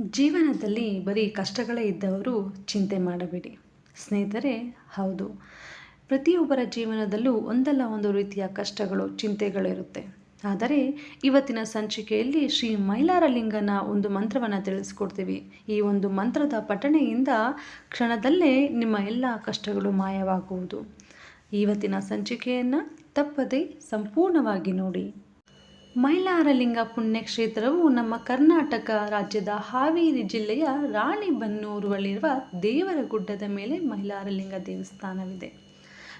ಜೀವನದಲ್ಲಿ ಬರೀ ಕಷ್ಟಗಳೇ ಇದ್ದವರು ಚಿಂತೆ ಮಾಡಬೇಡಿ. ಸ್ನೇಹಿತರೆ, ಹೌದು. ಪ್ರತಿಯೊಬ್ಬರ ಜೀವನದಲ್ಲೂ ಒಂದಲ್ಲ ಒಂದು ರೀತಿಯ ಕಷ್ಟಗಳು ಚಿಂತೆಗಳಿರುತ್ತೆ ಆದರೆ ಇವತ್ತಿನ ಸಂಚಿಕೆಯಲ್ಲಿ ಶ್ರೀ ಮೈಲಾರಲಿಂಗನ ಒಂದು ಮಂತ್ರವನ್ನು ತಿಳಿಸ್ಕೊಡ್ತೀವಿ. ಈ ಒಂದು ಮಂತ್ರದ ಪಠಣೆಯಿಂದ ಕ್ಷಣದಲ್ಲೇ ನಿಮ್ಮ ಎಲ್ಲ ಕಷ್ಟಗಳು ಮಾಯವಾಗುವುದು. ಇವತ್ತಿನ ಸಂಚಿಕೆಯನ್ನು ತಪ್ಪದೆ ಸಂಪೂರ್ಣವಾಗಿ ನೋಡಿ. ಮೈಲಾರಲಿಂಗ ಪುಣ್ಯಕ್ಷೇತ್ರವು ನಮ್ಮ ಕರ್ನಾಟಕ ರಾಜ್ಯದ ಹಾವೇರಿ ಜಿಲ್ಲೆಯ ರಾಣಿಬೆನ್ನೂರುವಲ್ಲಿರುವ ದೇವರ ಗುಡ್ಡದ ಮೇಲೆ ಮೈಲಾರಲಿಂಗ ದೇವಸ್ಥಾನವಿದೆ.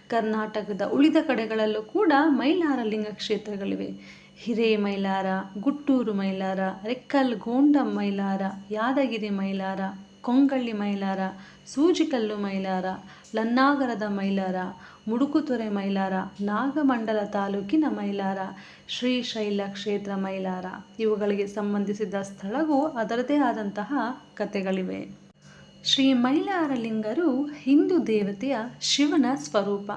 ಕರ್ನಾಟಕದ ಉಳಿದ ಕಡೆಗಳಲ್ಲೂ ಕೂಡ ಮೈಲಾರಲಿಂಗ ಕ್ಷೇತ್ರಗಳಿವೆ. ಹಿರೇಮೈಲಾರ, ಗುಟ್ಟೂರು ಮೈಲಾರ ರೆಕ್ಕಲ್ ಗೋಂಡ ಮೈಲಾರ, ಯಾದಗಿರಿ ಮೈಲಾರ ಕೊಂಗಳ್ಳಿ ಮೈಲಾರ, ಸೂಜಿಕಲ್ಲು ಮೈಲಾರ, ಲನ್ನಾಗರದ ಮೈಲಾರ, ಮುಡುಕುತೊರೆ ಮೈಲಾರ, ನಾಗಮಂಡಲ ತಾಲೂಕಿನ ಮೈಲಾರ ಶ್ರೀಶೈಲ ಕ್ಷೇತ್ರ ಮೈಲಾರ. ಇವುಗಳಿಗೆ ಸಂಬಂಧಿಸಿದ ಸ್ಥಳವು ಅದರದೇ ಆದಂತಹ ಕಥೆಗಳಿವೆ. ಶ್ರೀ ಮೈಲಾರಲಿಂಗರು ಹಿಂದೂ ದೇವತೆಯ ಶಿವನ ಸ್ವರೂಪ.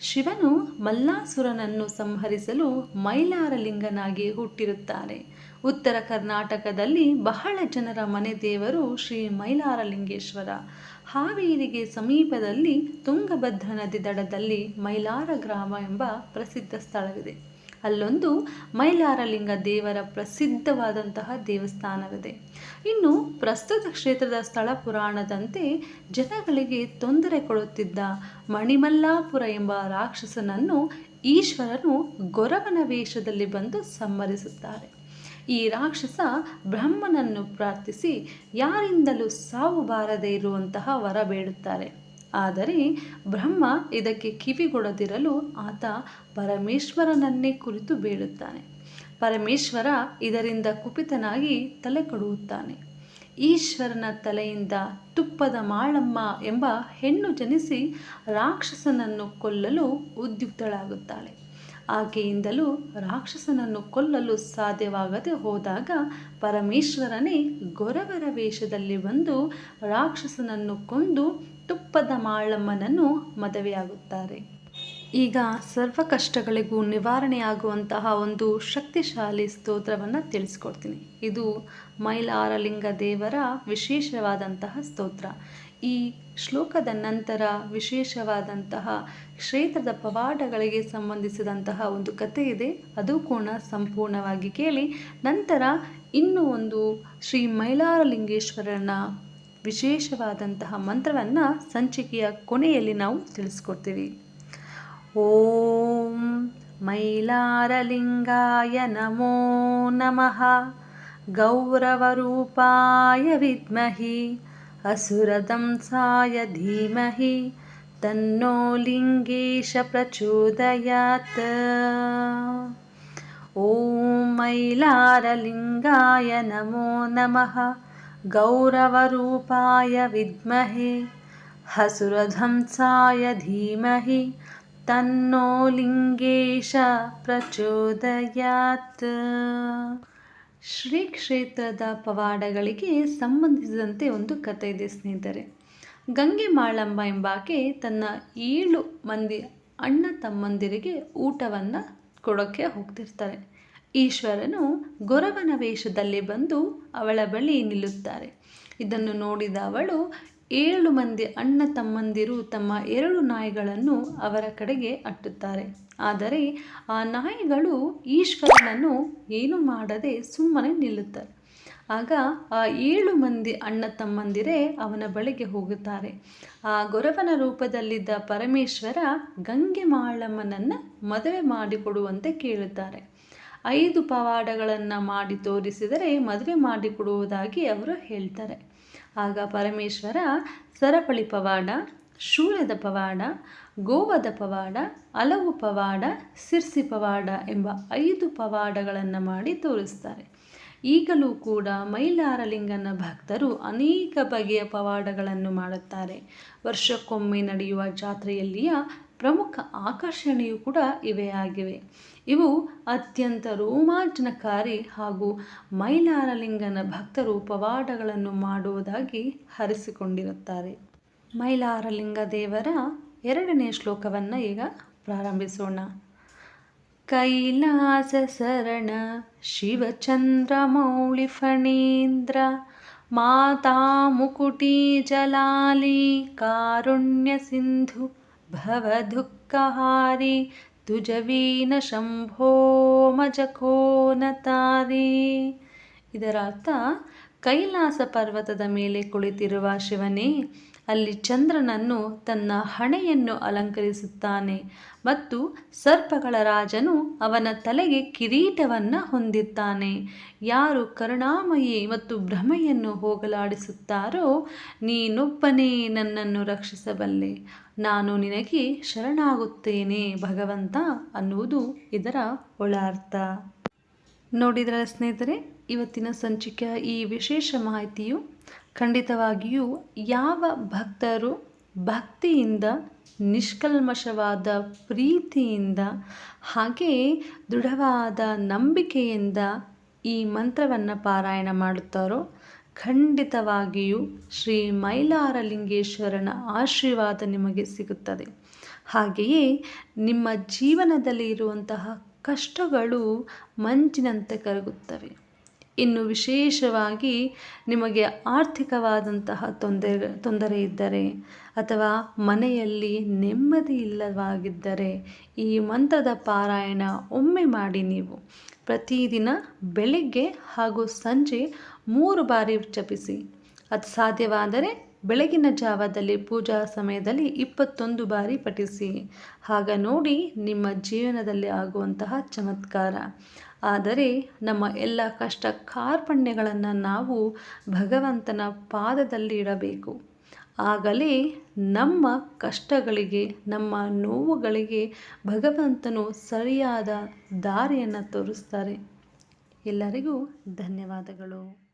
ಶಿವನು ಮಲ್ಲಾಸುರನನ್ನು ಸಂಹರಿಸಲು ಮೈಲಾರಲಿಂಗನಾಗಿ ಹುಟ್ಟಿರುತ್ತಾರೆ. ಉತ್ತರ ಕರ್ನಾಟಕದಲ್ಲಿ ಬಹಳ ಜನರ ಮನೆ ದೇವರು ಶ್ರೀ ಮೈಲಾರಲಿಂಗೇಶ್ವರ. ಹಾವೇರಿಗೆ ಸಮೀಪದಲ್ಲಿ ತುಂಗಭದ್ರಾ ನದಿ ದಡದಲ್ಲಿ ಮೈಲಾರ ಗ್ರಾಮ ಎಂಬ ಪ್ರಸಿದ್ಧ ಸ್ಥಳವಿದೆ. ಅಲ್ಲೊಂದು ಮೈಲಾರಲಿಂಗ ದೇವರ ಪ್ರಸಿದ್ಧವಾದಂತಹ ದೇವಸ್ಥಾನವಿದೆ. ಇನ್ನು ಪ್ರಸ್ತುತ ಕ್ಷೇತ್ರದ ಸ್ಥಳ ಪುರಾಣದಂತೆ ಜನಗಳಿಗೆ ತೊಂದರೆ ಕೊಡುತ್ತಿದ್ದ ಮಣಿಮಲ್ಲಾಪುರ ಎಂಬ ರಾಕ್ಷಸನನ್ನು ಈಶ್ವರನು ಗೊರವನ ವೇಷದಲ್ಲಿ ಬಂದು ಸಂಹರಿಸುತ್ತಾರೆ. ಈ ರಾಕ್ಷಸ ಬ್ರಹ್ಮನನ್ನು ಪ್ರಾರ್ಥಿಸಿ ಯಾರಿಂದಲೂ ಸಾವು ಬಾರದೇ ಇರುವಂತಹ ವರ ಬೇಡುತ್ತಾರೆ. ಆದರೆ ಬ್ರಹ್ಮ ಇದಕ್ಕೆ ಕಿವಿಗೊಡದಿರಲು ಆತ ಪರಮೇಶ್ವರನನ್ನೇ ಕುರಿತು ಬೇಡುತ್ತಾನೆ. ಪರಮೇಶ್ವರ ಇದರಿಂದ ಕುಪಿತನಾಗಿ ತಲೆ ಕೊಡುತ್ತಾನೆ ಈಶ್ವರನ ತಲೆಯಿಂದ ತುಪ್ಪದ ಮಾಳಮ್ಮ ಎಂಬ ಹೆಣ್ಣು ಜನಿಸಿ ರಾಕ್ಷಸನನ್ನು ಕೊಲ್ಲಲು ಉದ್ಯುಕ್ತಳಾಗುತ್ತಾಳೆ. ಆಕೆಯಿಂದಲೂ ರಾಕ್ಷಸನನ್ನು ಕೊಲ್ಲಲು ಸಾಧ್ಯವಾಗದೆ ಹೋದಾಗ ಪರಮೇಶ್ವರನೇ ಗೊರವರ ವೇಷದಲ್ಲಿ ಬಂದು ರಾಕ್ಷಸನನ್ನು ಕೊಂದು ತುಪ್ಪದ ಮಾಳಮ್ಮನನ್ನು ಮದುವೆಯಾಗುತ್ತಾರೆ. ಈಗ ಸರ್ವ ಕಷ್ಟಗಳಿಗೂ ನಿವಾರಣೆಯಾಗುವಂತಹ ಒಂದು ಶಕ್ತಿಶಾಲಿ ಸ್ತೋತ್ರವನ್ನು ತಿಳಿಸ್ಕೊಡ್ತೀನಿ. ಇದು ಮೈಲಾರಲಿಂಗ ದೇವರ ವಿಶೇಷವಾದಂತಹ ಸ್ತೋತ್ರ. ಈ ಶ್ಲೋಕದ ನಂತರ ವಿಶೇಷವಾದಂತಹ ಕ್ಷೇತ್ರದ ಪವಾಡಗಳಿಗೆ ಸಂಬಂಧಿಸಿದಂತಹ ಒಂದು ಕಥೆ ಇದೆ. ಅದು ಕೂಡ ಸಂಪೂರ್ಣವಾಗಿ ಕೇಳಿ. ನಂತರ ಇನ್ನೂ ಒಂದು ಶ್ರೀ ಮೈಲಾರಲಿಂಗೇಶ್ವರನ ವಿಶೇಷವಾದಂತಹ ಮಂತ್ರವನ್ನು ಸಂಚಿಕೆಯ ಕೊನೆಯಲ್ಲಿ ನಾವು ತಿಳಿಸ್ಕೊಡ್ತೀವಿ. ಓಂ ಮೈಲಾರಲಿಂಗಾಯ ನಮೋ ನಮಃ. ಗೌರವರೂಪಾಯ ವಿದ್ಮಹಿ. असुरदंसाय धीमहि तन्नो लिङ्गेश प्रचोदयात्। ॐ मैलारलिङ्गाय नमो नमः गौरवरूपाय विद्महे हसुरधंसाय धीमहि तन्नो लिङ्गेश प्रचोदयात् ಶ್ರೀ ಕ್ಷೇತ್ರದ ಪವಾಡಗಳಿಗೆ ಸಂಬಂಧಿಸಿದಂತೆ ಒಂದು ಕಥೆ ಇದೆ ಸ್ನೇಹಿತರೆ. ಗಂಗೆ ಮಾಳಂಬ ಎಂಬಾಕೆ ತನ್ನ ಏಳು ಮಂದಿ ಅಣ್ಣ ತಮ್ಮಂದಿರಿಗೆ ಊಟವನ್ನು ಕೊಡೋಕ್ಕೆ ಹೋಗ್ತಿರ್ತಾರೆ. ಈಶ್ವರನು ಗೊರವನ ವೇಷದಲ್ಲಿ ಬಂದು ಅವಳ ಬಳಿ ನಿಲ್ಲುತ್ತಾರೆ. ಇದನ್ನು ನೋಡಿದ ಅವಳು ಏಳು ಮಂದಿ ಅಣ್ಣ ತಮ್ಮಂದಿರು ತಮ್ಮ ಎರಡು ನಾಯಿಗಳನ್ನು ಅವರ ಕಡೆಗೆ ಅಟ್ಟುತ್ತಾರೆ. ಆದರೆ ಆ ನಾಯಿಗಳು ಈಶ್ವರನನ್ನು ಏನು ಮಾಡದೆ ಸುಮ್ಮನೆ ನಿಲ್ಲುತ್ತಾರೆ. ಆಗ ಆ ಏಳು ಮಂದಿ ಅಣ್ಣ ತಮ್ಮಂದಿರೇ ಅವನ ಬಳಿಗೆ ಹೋಗುತ್ತಾರೆ. ಆ ಗೊರವನ ರೂಪದಲ್ಲಿದ್ದ ಪರಮೇಶ್ವರ ಗಂಗೆ ಮಾಳಮ್ಮನನ್ನು ಮದುವೆ ಮಾಡಿಕೊಡುವಂತೆ ಕೇಳುತ್ತಾರೆ. ಐದು ಪವಾಡಗಳನ್ನು ಮಾಡಿ ತೋರಿಸಿದರೆ ಮದುವೆ ಮಾಡಿಕೊಡುವುದಾಗಿ ಅವರು ಹೇಳ್ತಾರೆ. ಆಗ ಪರಮೇಶ್ವರ, ಸರಪಳಿ ಪವಾಡ, ಶೂಲದ ಪವಾಡ, ಗೋವದ ಪವಾಡ, ಅಲವು ಪವಾಡ, ಸಿರ್ಸಿ ಪವಾಡ ಎಂಬ ಐದು ಪವಾಡಗಳನ್ನು ಮಾಡಿ ತೋರಿಸ್ತಾರೆ. ಈಗಲೂ ಕೂಡ ಮೈಲಾರಲಿಂಗನ ಭಕ್ತರು ಅನೇಕ ಬಗೆಯ ಪವಾಡಗಳನ್ನು ಮಾಡುತ್ತಾರೆ. ವರ್ಷಕ್ಕೊಮ್ಮೆ ನಡೆಯುವ ಜಾತ್ರೆಯಲ್ಲಿಯ ಪ್ರಮುಖ ಆಕರ್ಷಣೆಯೂ ಕೂಡ ಇವೇ ಆಗಿವೆ. ಇವು ಅತ್ಯಂತ ರೋಮಾಂಚನಕಾರಿ ಹಾಗೂ ಮೈಲಾರಲಿಂಗನ ಭಕ್ತರು ಪವಾಡಗಳನ್ನು ಮಾಡುವುದಾಗಿ ಹರಿಸಿಕೊಂಡಿರುತ್ತಾರೆ. ಮೈಲಾರಲಿಂಗ ದೇವರ ಎರಡನೇ ಶ್ಲೋಕವನ್ನು ಈಗ ಪ್ರಾರಂಭಿಸೋಣ. ಕೈಲಾಸ ಶರಣ, ಶಿವಚಂದ್ರ, ಮೌಳಿ ಫಣೀಂದ್ರ, ಮಾತಾ ಮುಕುಟಿ ಜಲಾಲಿ, ಕಾರುಣ್ಯ ಸಿಂಧು ತುಜವೀನ ಶಂಭೋ ಮಜಕೋನ ತಾರಿ ಇದರ ಅರ್ಥ ಕೈಲಾಸ ಪರ್ವತದ ಮೇಲೆ ಕುಳಿತಿರುವ ಶಿವನೇ, ಅಲ್ಲಿ ಚಂದ್ರನನ್ನು ತನ್ನ ಹಣೆಯನ್ನು ಅಲಂಕರಿಸುತ್ತಾನೆ ಮತ್ತು ಸರ್ಪಗಳ ರಾಜನು ಅವನ ತಲೆಗೆ ಕಿರೀಟವನ್ನು ಹೊಂದಿದ್ದಾನೆ. ಯಾರು ಕರುಣಾಮಯಿ ಮತ್ತು ಭ್ರಮೆಯನ್ನು ಹೋಗಲಾಡಿಸುತ್ತಾರೋ, ನೀನೊಬ್ಬನೇ ನನ್ನನ್ನು ರಕ್ಷಿಸಬಲ್ಲೆ. ನಾನು ನಿನಗೆ ಶರಣಾಗುತ್ತೇನೆ ಭಗವಂತ ಅನ್ನುವುದು ಇದರ ಒಳ ಅರ್ಥ ನೋಡಿದ್ರ ಸ್ನೇಹಿತರೆ, ಇವತ್ತಿನ ಸಂಚಿಕೆಯ ಈ ವಿಶೇಷ ಮಾಹಿತಿಯು ಖಂಡಿತವಾಗಿಯೂ ಯಾವ ಭಕ್ತರು ಭಕ್ತಿಯಿಂದ, ನಿಷ್ಕಲ್ಮಶವಾದ ಪ್ರೀತಿಯಿಂದ, ಹಾಗೆ ದೃಢವಾದ ನಂಬಿಕೆಯಿಂದ ಈ ಮಂತ್ರವನ್ನು ಪಾರಾಯಣ ಮಾಡುತ್ತಾರೋ, ಖಂಡಿತವಾಗಿಯೂ ಶ್ರೀ ಮೈಲಾರಲಿಂಗೇಶ್ವರನ ಆಶೀರ್ವಾದ ನಿಮಗೆ ಸಿಗುತ್ತದೆ. ಹಾಗೆಯೇ ನಿಮ್ಮ ಜೀವನದಲ್ಲಿ ಇರುವಂತಹ ಕಷ್ಟಗಳು ಮಂಜಿನಂತೆ ಕರಗುತ್ತವೆ. ಇನ್ನು ವಿಶೇಷವಾಗಿ ನಿಮಗೆ ಆರ್ಥಿಕವಾದಂತಹ ತೊಂದರೆ ತೊಂದರೆ ಇದ್ದರೆ ಅಥವಾ ಮನೆಯಲ್ಲಿ ನೆಮ್ಮದಿ ಇಲ್ಲವಾಗಿದ್ದರೆ ಈ ಮಂತ್ರದ ಪಾರಾಯಣ ಒಮ್ಮೆ ಮಾಡಿ ನೀವು. ಪ್ರತಿದಿನ ಬೆಳಿಗ್ಗೆ ಹಾಗೂ ಸಂಜೆ ಮೂರು ಬಾರಿ ಜಪಿಸಿ. ಅದು ಸಾಧ್ಯವಾದರೆ ಬೆಳಗಿನ ಜಾವದಲ್ಲಿ ಪೂಜಾ ಸಮಯದಲ್ಲಿ ಇಪ್ಪತ್ತೊಂದು ಬಾರಿ ಪಠಿಸಿ. ಆಗ ನೋಡಿ ನಿಮ್ಮ ಜೀವನದಲ್ಲಿ ಆಗುವಂತಹ ಚಮತ್ಕಾರ. ಆದರೆ ನಮ್ಮ ಎಲ್ಲ ಕಷ್ಟ ಕಾರ್ಪಣ್ಯಗಳನ್ನು ನಾವು ಭಗವಂತನ ಪಾದದಲ್ಲಿ ಇಡಬೇಕು ಆಗಲೇ ನಮ್ಮ ಕಷ್ಟಗಳಿಗೆ, ನಮ್ಮ ನೋವುಗಳಿಗೆ ಭಗವಂತನು ಸರಿಯಾದ ದಾರಿಯನ್ನು ತೋರಿಸ್ತಾರೆ. ಎಲ್ಲರಿಗೂ ಧನ್ಯವಾದಗಳು.